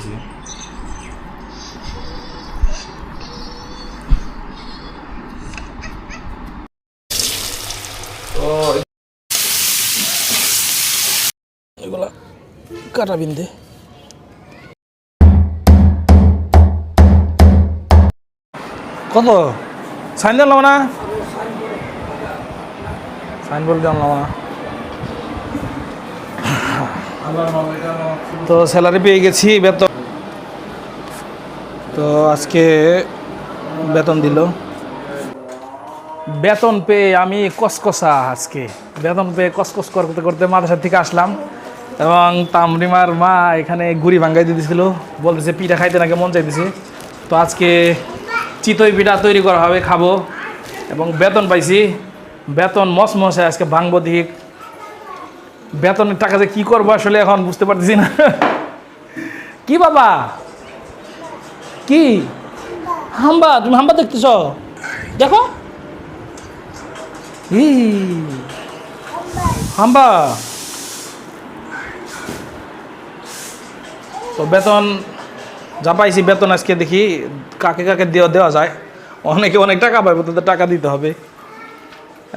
হয়েছে এগুলা কাটা বিন্দে। কত? সাইন দিলাম না? সাইন বলে দিলাম না? তো স্যালারি পেয়ে গেছি বেতন তো আজকে বেতন দিল। বেতন পেয়ে আমি কসকসা আজকে। বেতন পেয়ে কসকস করতে করতে মাদ্রাসা থেকে আসলাম এবং তামরিমার মা এখানে গুড়ি ভাঙ্গাই দিয়ে দিয়েছিল বলতেছে, পিঠা খাইতে নাকি মন চাইতেছে? তো আজকে চিতই পিঠা তৈরি করা হবে, খাব এবং বেতন পাইছি। বেতন মস মশে আজকে ভাঙবো দিক বেতনের টাকা যে কী করব আসলে এখন বুঝতে পারতেছি না। কি বাবা? কি? হাম্বা, তুমি হাম্বা দেখতেছ? দেখো। ই, হাম্বা। তো বেতন, যা পাইছি বেতন আজকে দেখি কাকে কাকে দেওয়া দেওয়া যায়। অনেকে অনেক টাকা পাবে তাদের টাকা দিতে হবে।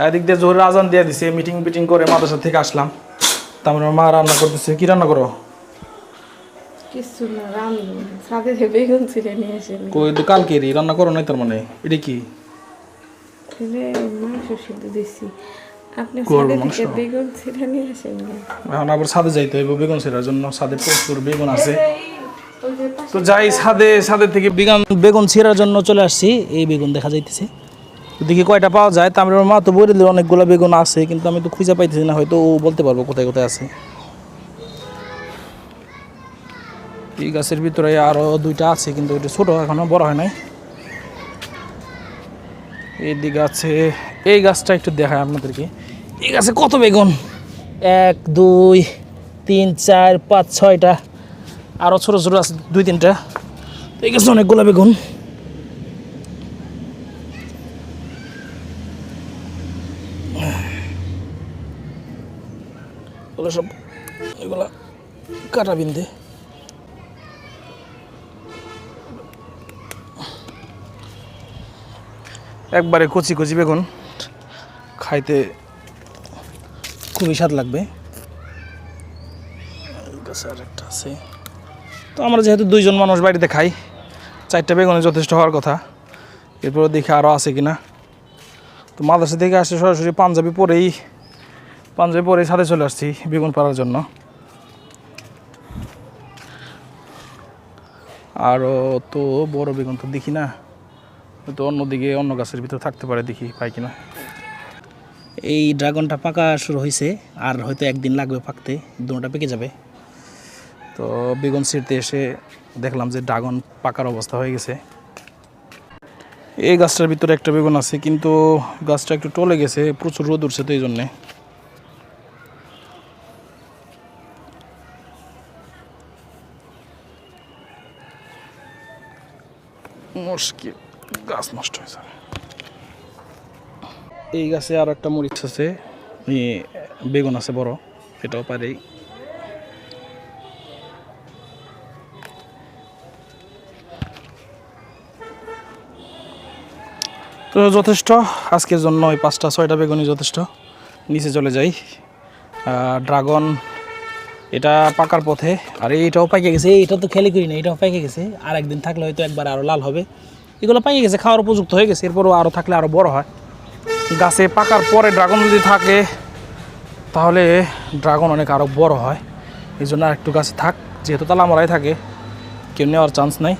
এদিক দিয়ে জোর আজান দিয়ে দিছে মিটিং মিটিং করে মাদ্রাসা থেকে আসলাম। তারপরে মা রান্না করতেছে, কি রান্না করো? কিছু না সাথে বেগুন ছিঁড়ে নিয়ে এসে কই তো কালকেরই রান্না করো নাই তার মানে এটা কি? ফেলে মাংস সিদ্ধ দিছি। আপনি সাথে থেকে বেগুন ছিঁড়ে নিয়ে আসেন এখন আবার যাইতে হইব বেগুন সেরার জন্য। প্রচুর বেগুন আছে। তো যাই থেকে বেগুন বেগুন ছিঁড়ার জন্য চলে আসছি। এই বেগুন দেখা যাইতেছে। দেখি কয়টা পাওয়া যায়। তা আমার মা তো বলে দিল অনেকগুলো বেগুন আছে কিন্তু আমি তো খুঁজে পাইতেছি না হয়তো ও বলতে পারব কোথায় কোথায় আছে। এই গাছের ভিতরে আরও দুইটা আছে কিন্তু ওইটা ছোটো এখনও বড় হয় নাই। এইদিকে আছে এই গাছটা একটু দেখায় আপনাদেরকে। এই গাছে কত বেগুন? এক দুই তিন চার পাঁচ ছয়টা। আরও ছোটো ছোটো আছে দুই তিনটা। এই গাছে অনেকগুলো বেগুন। সব এগুলা কাটা বিন্দে। একবারে কচি কচি বেগুন খাইতে খুবই স্বাদ লাগবে। গাছে আছে। তো আমরা যেহেতু দুইজন মানুষ বাড়িতে খাই, চারটা বেগুনে যথেষ্ট হওয়ার কথা। এরপরে দেখি আরও আছে কিনা। তো মাদ্রাসা থেকে আসে সরাসরি পাঞ্জাবি পরেই পাঞ্জাবি পরেই ছাদে চলে আসছি বেগুন পাড়ার জন্য। আরও তো বড় বেগুন তো দেখি না। হয়তো অন্যদিকে অন্য গাছের ভিতর থাকতে পারে দেখি পাই কিনা। এই ড্রাগনটা পাকা শুরু হয়েছে আর হয়তো একদিন লাগবে পাকতে দুটোটা পেকে যাবে। তো বেগুন ছিঁড়তে এসে দেখলাম যে ড্রাগন পাকার অবস্থা হয়ে গেছে। এই গাছটার ভিতরে একটা বেগুন আছে কিন্তু গাছটা একটু টলে গেছে প্রচুর রোদ উঠছে তো এই জন্যে। মুশকিল। গাছ নষ্ট হয়ে যাবে। এই গাছে আর একটা মরিচ আছে। বেগুন আছে বড়, এটাও পারেই। তো যথেষ্ট, আজকের জন্য ওই পাঁচটা, ছয়টা বেগুনই যথেষ্ট। নিচে চলে যাই। ড্রাগন, এটা পাকার পথে। আর এইটাও পাইকে গেছে। এইটা তো খেলে করি না, এটাও পাইকে গেছে। আর একদিন থাকলে হয়তো একবার আরও লাল হবে। এগুলো পাইকে গেছে, খাওয়ার উপযুক্ত হয়ে গেছে। এরপরও আরও থাকলে আরও বড় হয়। গাছে পাকার পরে ড্রাগন যদি থাকে, তাহলে ড্রাগন অনেক আরও বড় হয়। এই জন্য একটু গাছে থাক, যেহেতু তালা মরাই থাকে, কেউ নেওয়ার চান্স নাই।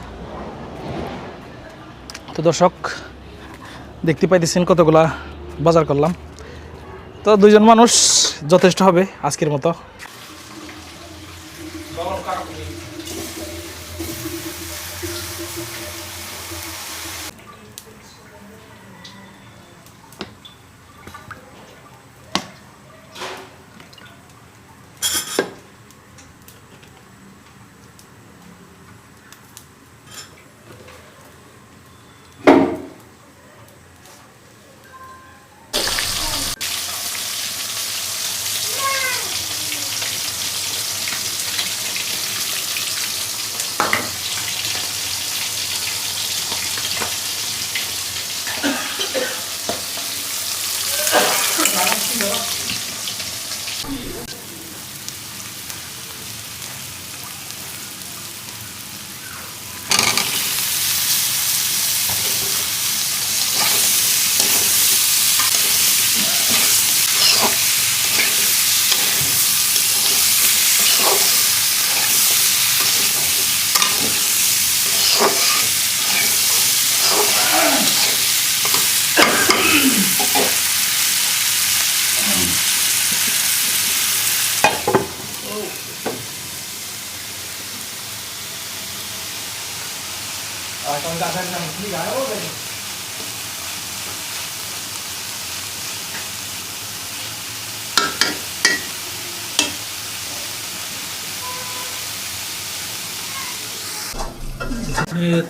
তো দর্শক, দেখতে পাইতেছেন কতগুলা বাজার করলাম। তো দুইজন মানুষ যথেষ্ট হবে আজকের মতো।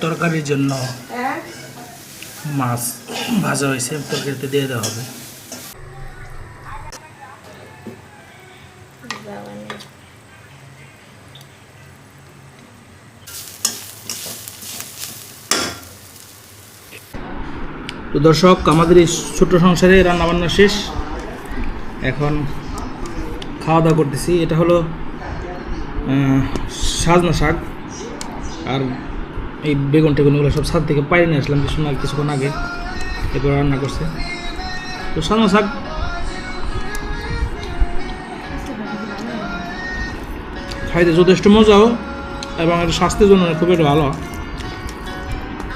তরকারির জন্য হ্যাঁ? মাছ ভাজা হয়েছে তরকারিতে দিয়ে দেওয়া হবে। তো দর্শক, আমাদের এই ছোট্ট সংসারে রান্নাবান্না শেষ। এখন খাওয়া দাওয়া করতেছি। এটা হলো সাজনা শাক। আর এই বেগুন টেগুনগুলো সব ছাদ থেকে পাইরে নিয়ে আসলাম কিছু না কিছুক্ষণ আগে। এরপর রান্না করছে। তো সাজনা শাক। খাইতে যথেষ্ট মজাও এবং এটা স্বাস্থ্যের জন্য খুব একটা ভালো।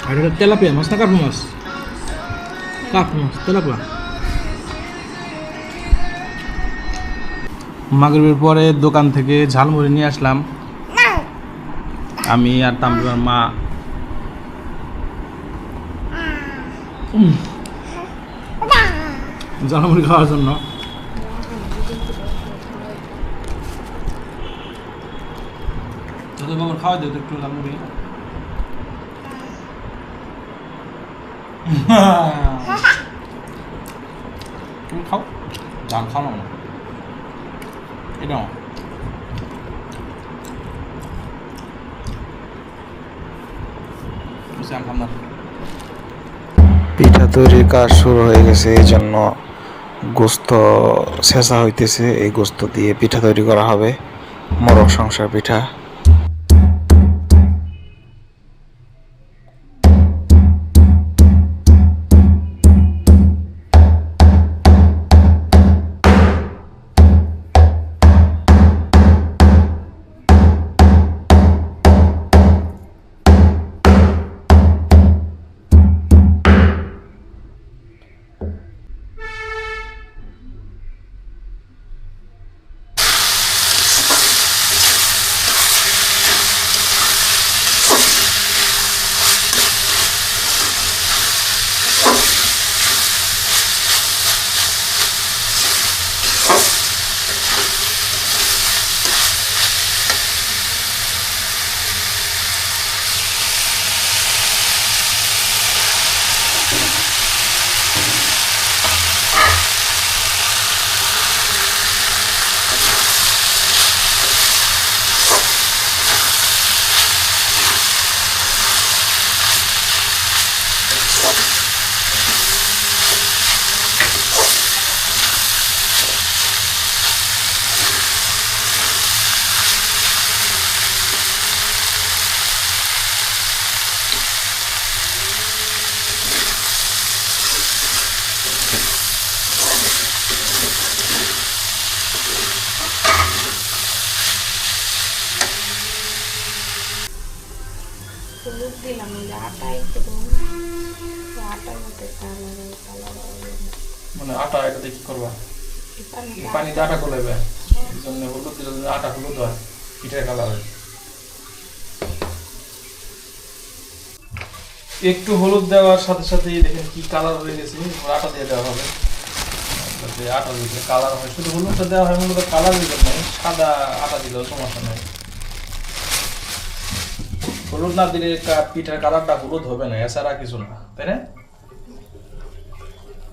আর এটা তেলাপিয়া মাছ না কার্পু মাছ? কার্পু মাছ, তেলাপিয়া। মাগরিবের পরে দোকান থেকে ঝালমুড়ি নিয়ে আসলাম। আমি আর তামরিমার মা। ঝালমুড়ি খাওয়ার জন্য। তোদের বাবার খাওয়া দিও তো একটু ঝালমুড়ি তুমি খাও নাও। বেশি আম খাম না। পিঠা তৈরির কাজ শুরু হয়ে গেছে, এই জন্য গোস্ত ছেঁচা হইতেছে এই গোস্ত দিয়ে পিঠা তৈরি করা হবে মোরগ সংসার পিঠা হয় পিঠের কালার একটু হলুদ দেওয়ার সাথে সাথে দেখেন কি কালার হয়ে গেছে আটা দিয়ে দেওয়া হবে। আটা দিলে কালার হয়। শুধু হলুদটা দেওয়া হয়, মূলত কালারের জন্য সাদা আটা দিলেও সমস্যা নেই। হলুদ না দিলে পিঠার কালারটা হলুদ হবে না, এছাড়া কিছু না, তাই না?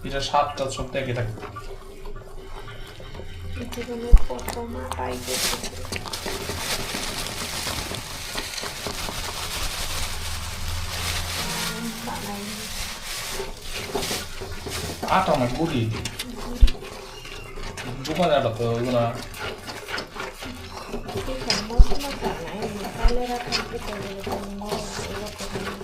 পিঠার স্বাদটা সব থেকে থাকে এখানে প্রথম আটাই করতেছে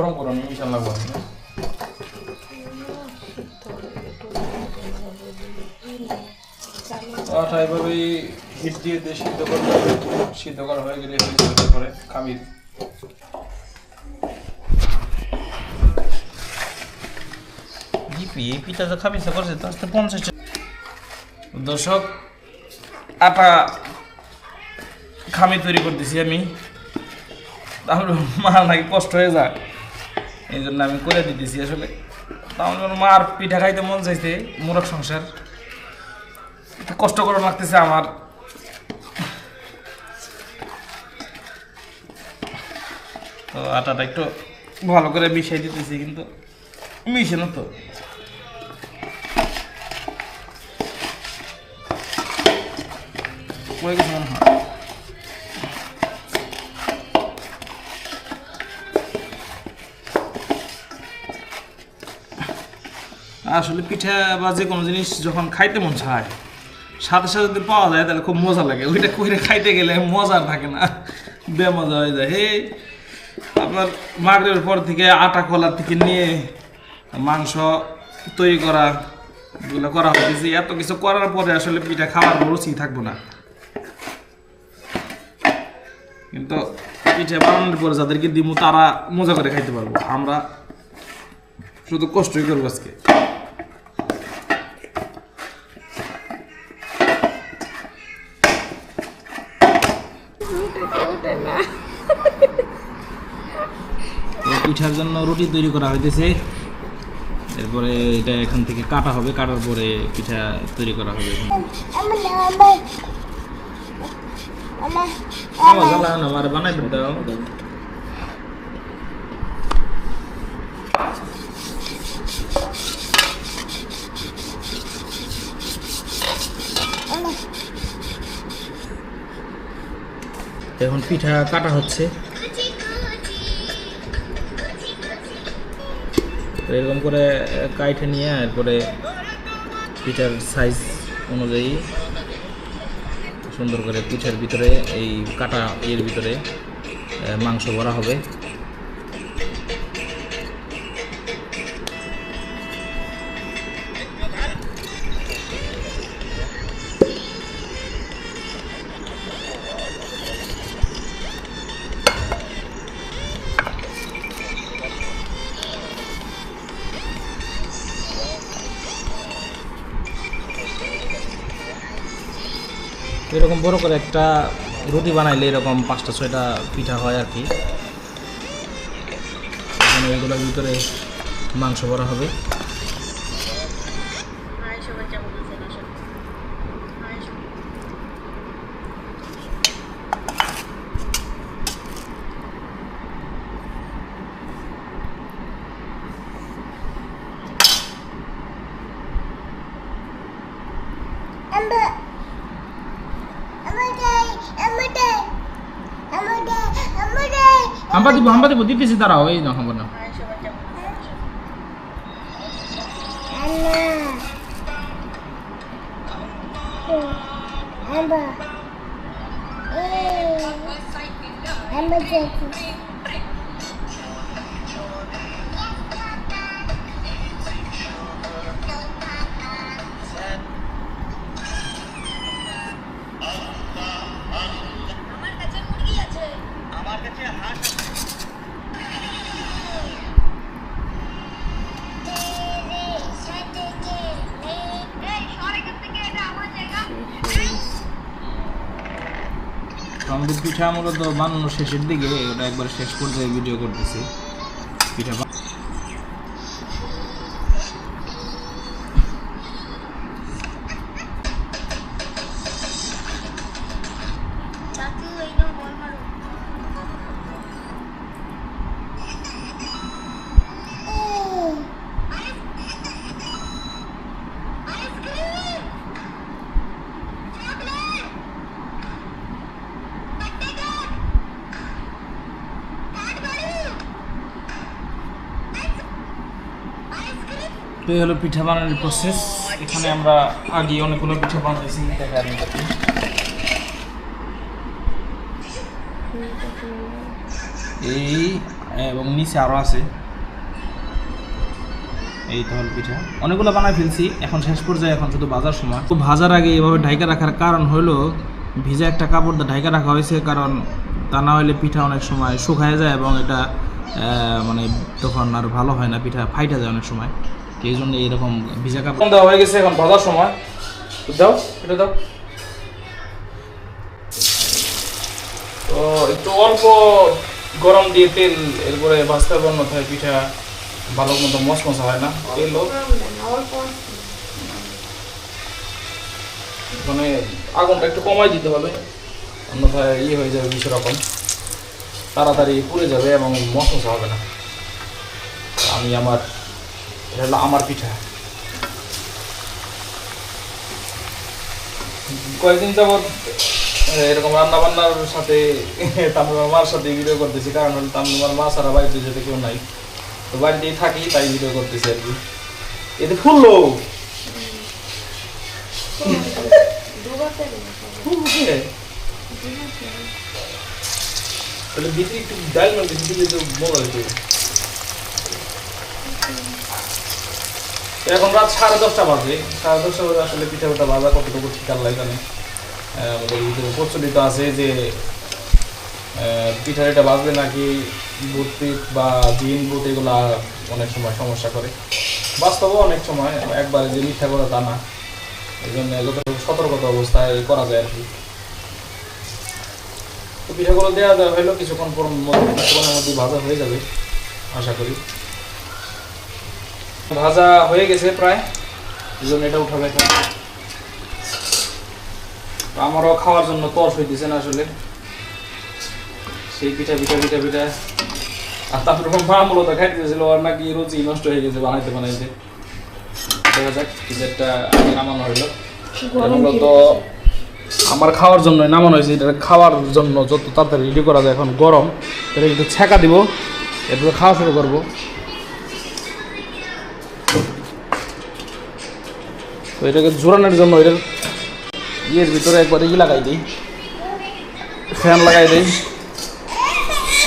গরম গরম মিশান লাগবে আটা এভাবেই হিট দিয়ে দিয়ে সিদ্ধ করতে সিদ্ধ করা হয়ে গেলে হয়ে যাবে পরে খামির জিপি এই পিঠা যে খামিসা করছে তার সাথে পঞ্চাশ দর্শক আটা খামি তৈরি করতেছি আমি তাহলে মা নাকি কষ্ট হয়ে যায় এই জন্য আমি করে দিতেছি আসলে। আমার মার পিঠা খাইতে মন চাইছে, মোরগ সংসার। কষ্ট করে লাগতেছে আমার। তো আটাটা একটু ভালো করে মিশিয়ে দিতেছি কিন্তু মিশে না তো মনে হয়? আসলে পিঠা বা যে কোনো জিনিস যখন খাইতে মন চায়, সাথে সাথে যদি পাওয়া যায় তাহলে খুব মজা লাগে। ওইটা কইরে খাইতে গেলে মজা থাকে না, বেমজা হয়ে যায়। হে আপনার মাগরের পর থেকে আটা কলার থেকে নিয়ে মাংস তৈরি করা, এগুলো করা হয়েছে এত কিছু করার পরে আসলে পিঠা খাওয়ার রুচি থাকব না। কিন্তু পিঠা বানানোর পরে যাদেরকে দিমু তারা মজা করে খাইতে পারব। আমরা শুধু কষ্টই করব আজকে। পিঠার জন্য রুটি তৈরি করা হইতেছে। এরপরে এটা এখান থেকে কাটা হবে, কাটার পরে পিঠা তৈরি করা হবে। এখন পিঠা কাটা হচ্ছে। তো এরকম করে কাইটে নিয়ে, এরপরে পিঠার সাইজ অনুযায়ী সুন্দর করে পিঠার ভিতরে, এই কাটা এর ভিতরে মাংস ভরা হবে। এরকম বড় করে একটা রুটি বানাইলে এরকম পাঁচটা, ছয়টা পিঠা হয় আর কি। এগুলোর ভিতরে মাংস ভরা হবে। হাম্পা দিব হাম্পা দিব দিতেছি দাঁড়াও এই না হাম্পা না তো আমাদের পিঠা মূলত বানানো শেষের দিকে ওটা একবার শেষ পর্যায়ে ভিডিও করতেছি। পিঠা তো এই হলো পিঠা বানানোর প্রসেস এখানে আমরা আগে অনেকগুলো পিঠা বানাইছি এই এবং নিচে আরও আছে। এই তো হলো পিঠা। অনেকগুলো বানাই ফেলছি, এখন শেষ পর্যায়ে, এখন শুধু ভাজার সময়। তো ভাজার আগে এভাবে ঢাইকা রাখার কারণ হলো, ভিজা একটা কাপড় দিয়ে ঢাকা রাখা হয়েছে, কারণ তা না হলে পিঠা অনেক সময় শুকায় যায় এবং এটা মানে তখন আর ভালো হয় না, পিঠা ফাইটা যায় অনেক সময়। এই জন্য এরকম ভিজা কাপড় দেওয়া হয়ে গেছে এখন ভাজার সময়। দাও, এটা দাও। তো একটু অল্প গরম দিয়ে তেল, এরপরে ভাজতে হবে অন্যথায় পিঠা ভালো মতো মশমশা হয় না আছে। মানে আগুনটা একটু কমাই দিতে হবে। অন্যথায় ইয়ে হয়ে যাবে কিছু রকম। তাড়াতাড়ি পুড়ে যাবে এবং মশমশা হবে না। আমি আমার এটা হলো আমার পিঠা। কয়েকদিন যাবৎ এরকম রান্না বান্নার সাথে তামিমার মার সাথে ভিডিও করতেছি, কারণ হলো তামিমার মা ছাড়া বাড়িতে যেতে কেউ নাই। তো বাড়িতেই থাকি, তাই ভিডিও করতেছি আর কি। এতে ফুললো ভিতরে একটু ডাল বেশি দিলে তো মজা হইতো। এখন রাত সাড়ে দশটা বাজে। সাড়ে দশটা বাজে আসলে পিঠা পিঠা বাজা কতটুকু ঠিক আল্লাহ জানে। আহ, আমাদের ভিতরে প্রচলিত আছে যে পিঠা এটা বাজবে নাকি বুট বা ডিম বুট এগুলা অনেক সময় সমস্যা করে। বাস্তবে অনেক সময় একবারে যে মিথ্যা করা তা না। এই জন্য যতটুকু সতর্কতা অবস্থায় করা যায় আর কি তো পিঠাগুলো দেওয়া দেওয়া হলো কিছুক্ষণ পর মধ্যে ভাজা হয়ে যাবে আশা করি। ভাজা হয়ে গেছে প্রায়। এই জন্য এটা উঠাবে আমারও খাওয়ার জন্য তস হইতেছে না আসলে। সেই পিঠা পিঠা পিঠা পিঠা। আর তারপর মা মূলত খাইতেছিল আর নাকি রুচি নষ্ট হয়ে গেছে বানাইতে বানাইতে। দেখা যাক পিঠাটা আগে নামানো হইল। মূলত আমার খাওয়ার জন্য নামানো হয়েছে এটা খাওয়ার জন্য যত তাড়াতাড়ি রেডি করা যায় এখন গরম। এটা একটু ছেঁকা দিব এরপরে খাওয়া শুরু করব। তো এটাকে জোরানোর জন্য এটার ইয়ের ভিতরে একবার ই লাগাই দিই। ফ্যান লাগাই দিই।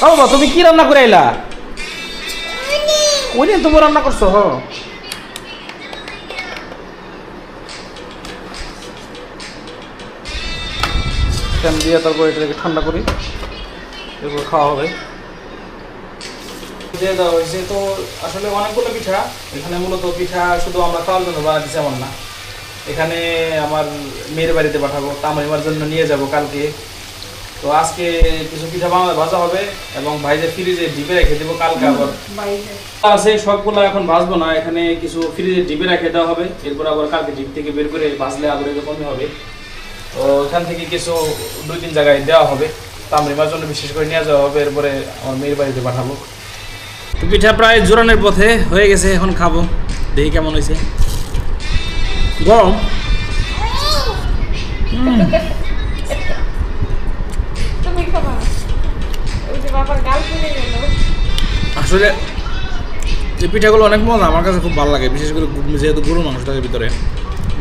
ও বাবা তুমি কি রান্না করে আইলা? ওই দিন তুমি রান্না করছ? হ। ফ্যান দিয়ে তারপর এটাকে ঠান্ডা করি। এরপর খাওয়া হবে। দিয়ে দেওয়া হয়েছে তো আসলে অনেকগুলো পিঠা, এখানে মূলত পিঠা শুধু আমরা খাওয়ার জন্য বানাচ্ছি এমন না। এখানে আমার মেয়ের বাড়িতে পাঠাবো তামাইমার জন্য নিয়ে যাব কালকে। তো আজকে কিছু পিঠা বানালে ভাজা হবে এবং ভাইদের ফ্রিজে ডিপে রেখে দেবো কালকে আবার। আছে সবগুলো এখন ভাজবো না এখানে কিছু ফ্রিজে ডিপে রেখে দেওয়া হবে। এরপর আবার কালকে ডিপ থেকে বের করে ভাজলে আবার এরকমই হবে। তো এখান থেকে কিছু দুই তিন জায়গায় দেওয়া হবে। তামরিমার জন্য বিশেষ করে নিয়ে যাওয়া হবে এরপরে আমার মেয়ের বাড়িতে পাঠাবো। তো পিঠা প্রায় জোরানের পথে হয়ে গেছে এখন খাব। দেখি কেমন হয়েছে। গরম? আসলে যে পিঠাগুলো অনেক মজা আমার কাছে খুব ভালো লাগে। বিশেষ করে যেহেতু গরু মাংস থাকে ভিতরে।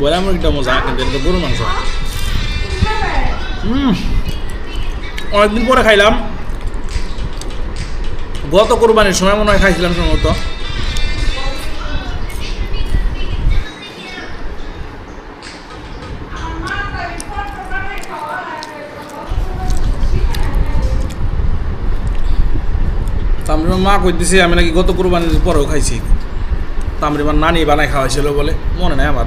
বলে আমার একটা মজা কিন্তু এটা তো গরু মাংস। হুম। অনেকদিন পরে খাইলাম। গত কোরবানির সময় মনে হয় খাইছিলাম সম্ভবত। তামরিমার মা কইতেছে, আমি নাকি গত কোরবানির পরেও খাইছি। তামরিমার নানি বানাই খাওয়াইছিল বলে, মনে নাই আমার।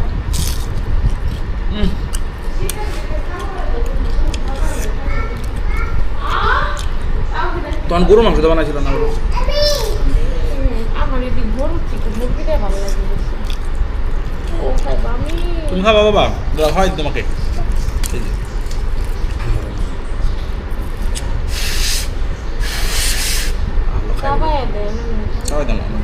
তখন গরু মাংস তো বানাইছিল না তুমি খাবা বাবা হয় তোমাকে। destroy them